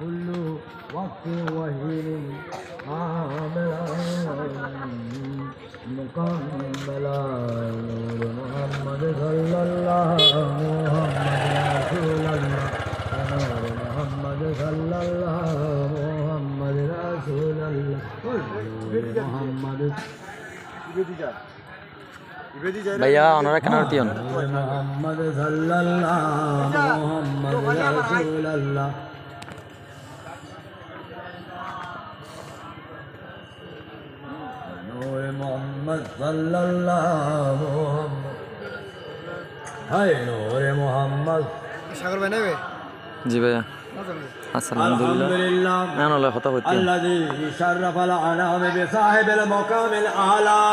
كل وقت وحين عاملا مكملا نور محمد صلى الله محمد رسول الله نور محمد صلى الله محمد رسول الله نور محمد ভাইয়া ওনারা কেন তিয়ন মোহাম্মদ সাল্লাল্লাহ মোহাম্মদ রাসূলুল্লাহ নূর মোহাম্মদ সাল্লাল্লাহ মোহাম্মদ হায় নূর মোহাম্মদ সাগর ভাই নেবে জি ভাইয়া আচ্ছা আলহামদুলিল্লাহ আলহামদুলিল্লাহ না নলে কথা হইতে الذي شرف الأنام بصاحب المقام الأعلى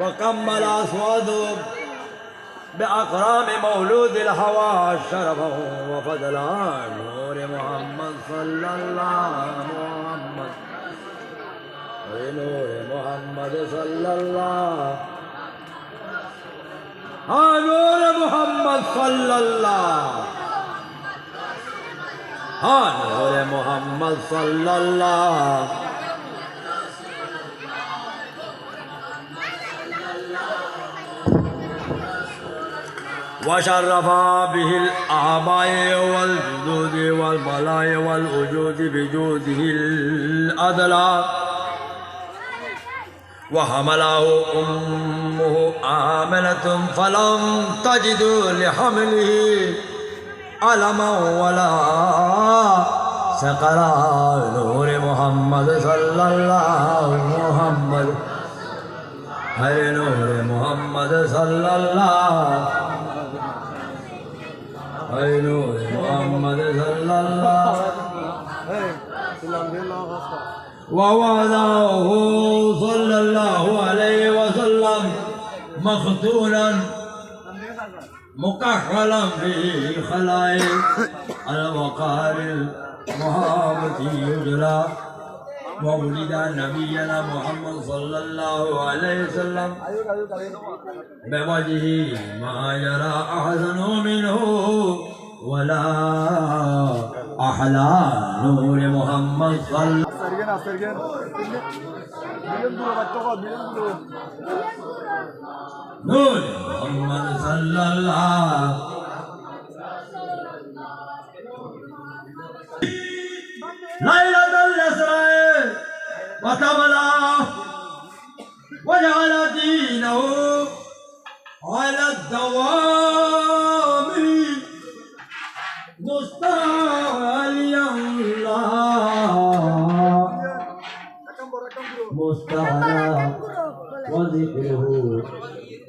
وكمل أصواده بأكرام مولود الهوى شرفه وفضلا نور محمد صلى الله محمد نور محمد صلى الله ها نور محمد صلى الله ها نور محمد صلى الله وشرف به الآباء والجدود والبلاء والوجود بجوده الأدلى وحمله أمه آمنة فلم تجد لحمله علما ولا سقرا نور محمد صلى الله محمد. هر نور محمد صلى الله هر نور محمد صلى الله ووضعه صلى الله عليه وسلم مختونا مكحلا في خلائق الوقار المهابة يجرى وولد نبينا محمد صلى الله عليه وسلم بوجهه ما يرى أحسن منه ولا أحلى نور محمد صلى استرجن استرجن بيلم دورة بتقعد بيلم دورة نور. محمد صلى الله ليلة الإسراء وتملا وجعل دينه على الدوام. مستعان. وذكره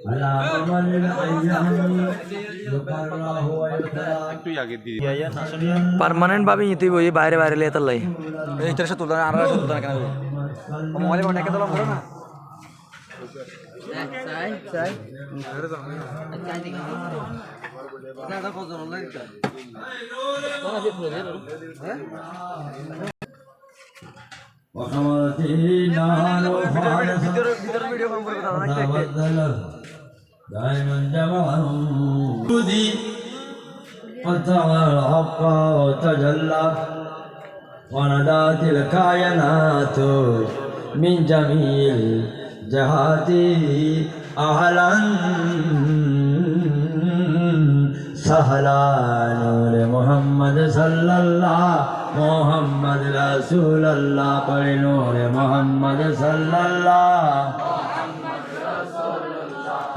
على عمل الأيام يقره ويترى পার্মানেন্ট ভাবে নিতেই বই বাইরে বাইরে লিয়ে তার লাই এই তেরোশো তুলতে আর আড়াইশো তুলতে না কেন মোবাইলে কোনো একে তোলা না وخواتينا وفارس تبدل دائما جمعهم جودي وتعالى الحق وتجلى وندات الكائنات من جميع الجهات أهلا سهلا نور محمد صلى الله محمد رسول الله پر نور محمد صلى الله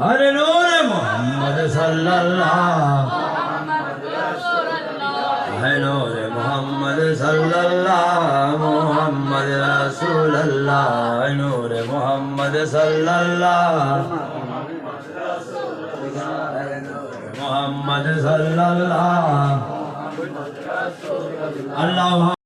ہر نور محمد صلی اللہ ہے نور محمد صلی اللہ محمد رسول اللہ ہے نور محمد صلی اللہ মোহাম্মদ সাল্লাল্লাহ আল্লাহ